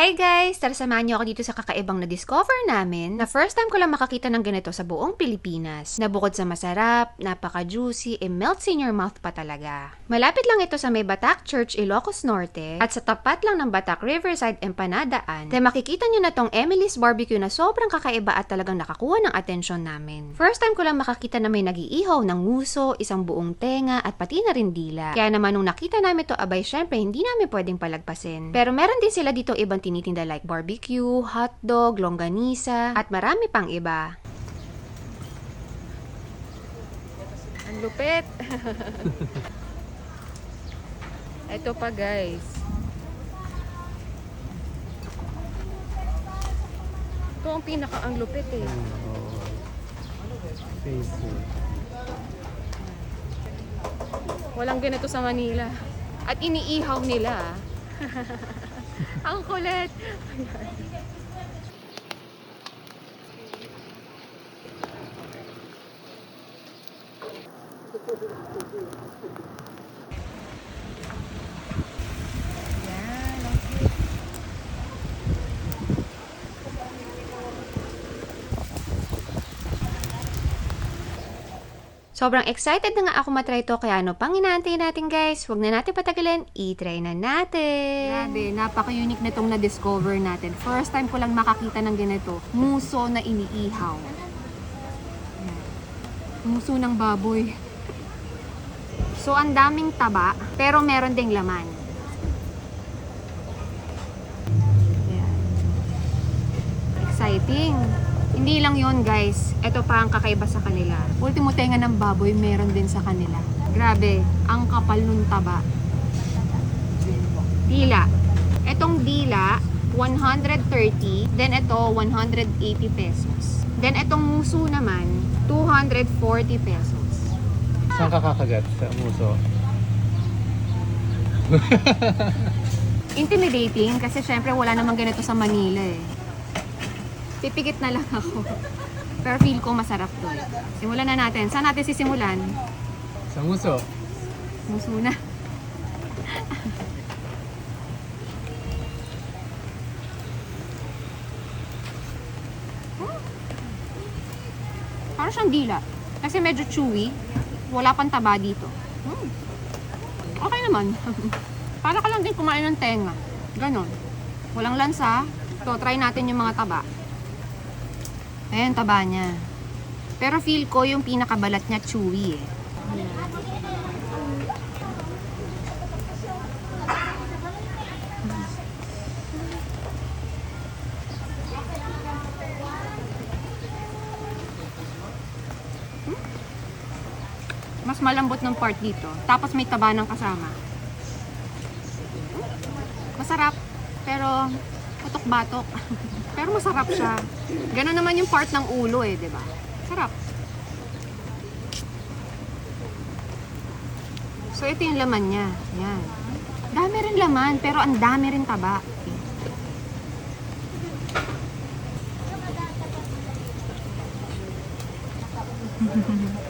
Hi guys! Tara samahan niyo ako dito sa kakaibang na-discover namin na first time ko lang makakita ng ganito sa buong Pilipinas. Na bukod sa masarap, napaka-juicy, e melts in your mouth pa talaga. Malapit lang ito sa may Batak Church, Ilocos Norte at sa tapat lang ng Batak Riverside Empanadaan. Kaya makikita niyo na tong Emily's Barbecue na sobrang kakaiba at talagang nakakuha ng atensyon namin. First time ko lang makakita na may nagiihaw ng nguso, isang buong tenga at pati na rin dila. Kaya naman nung nakita namin to abay syempre hindi namin pwedeng palagpasin. Pero meron din sila dito ibang tinitinda like barbecue, hotdog, longganisa, at marami pang iba. Ang lupit! Ito pa guys. Ito ang pinaka ang lupit eh. Facebook. Walang ganito sa Manila. At iniihaw nila. Ang kulit. Sobrang excited na nga ako matry to kaya ano pang inaantay natin guys. Huwag na natin patagalin, i-try na natin. Grabe, napaka-unique na itong na-discover natin. First time ko lang makakita ng ganito. Muso na iniihaw. Muso ng baboy. So, ang daming taba, pero meron ding laman. Exciting. Hindi lang yon guys. Ito pa ang kakaiba sa kanila. Ultimo tenga ng baboy, meron din sa kanila. Grabe, ang kapal nung taba. Dila. Etong dila, 130. Then ito, 180 pesos. Then etong muso naman, 240 pesos. Saan ka kakagat? Sa muso? Intimidating kasi syempre wala namang ganito sa Manila eh. Pipikit na lang ako. Pero feel ko masarap to. eh. Simulan na natin. Saan natin sisimulan? Sa muso? Muso na. Hmm. Parang siyang dila. Kasi medyo chewy. Wala pang taba dito. Hmm. Okay naman. Para ka lang din kumain ng tenga. Ganon. Walang lansa. So, try natin yung mga taba. Ayan, taba niya. Pero feel ko yung pinakabalat niya chewy eh. Mas malambot ng part dito. Tapos may taba ng kasama. Masarap. Pero putok-batok. pero masarap siya. Ganun naman yung part ng ulo eh, di ba? Sarap. So ito yung laman niya. Yan. Dami rin laman, pero ang dami rin taba.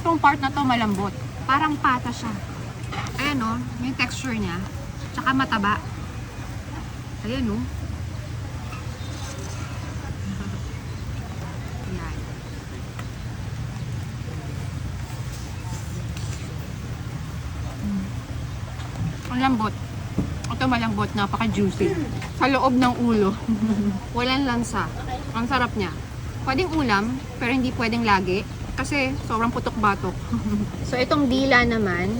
Itong part na to malambot. Parang pata siya. Ayan o, yung texture niya. Tsaka mataba. Ayan o. Ayan. Mm. Ang lambot. Ito malambot, napaka-juicy. Sa loob ng ulo. Walang lansa. Ang sarap niya. Pwedeng ulam, pero hindi pwedeng lagi. Kasi sobrang putok-batok. so itong dila naman,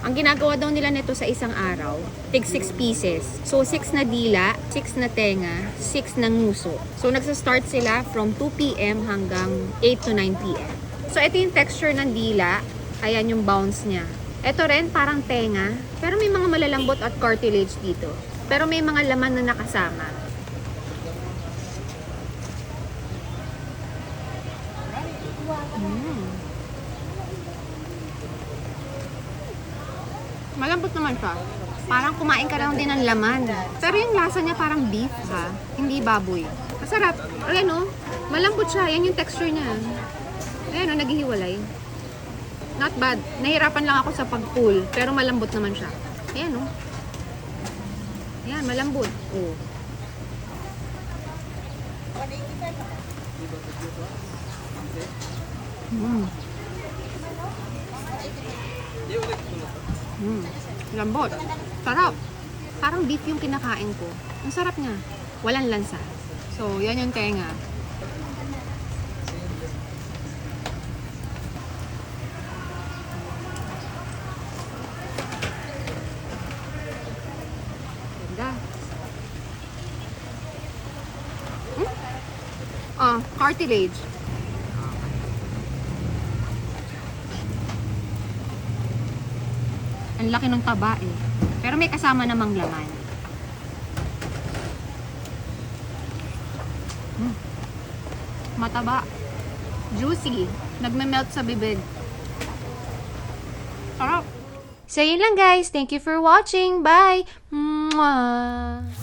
ang ginagawa daw nila nito sa isang araw, tig 6 pieces. So 6 na dila, 6 na tenga, 6 na nguso. So nagsa-start sila from 2 p.m. hanggang 8 to 9 p.m. So ito yung texture ng dila. Ayan yung bounce niya. Ito rin parang tenga, pero may mga malalambot at cartilage dito. Pero may mga laman na nakasama. Mm. Malambot naman siya. Parang kumain ka lang din ng laman. Pero yung lasa niya parang beef ha, hindi baboy. Masarap. Ayan o, malambot siya. Yan yung texture niya. Ayan o, naghihiwalay. Not bad. Nahirapan lang ako sa pag-pull, pero malambot naman siya. Ayan, oh. Ayan, malambot. Oh. Mm. Mm. Lambot. Sarap. Parang beef yung kinakain ko. Ang sarap niya. Walang lansa. So, yan yung tenga. Hmm? Ah, cartilage. Ang laki ng taba eh. Pero may kasama namang laman. Mm. Mataba. Juicy. Nagme-melt sa bibig. Sarap. So yun lang guys. Thank you for watching. Bye! Mwah!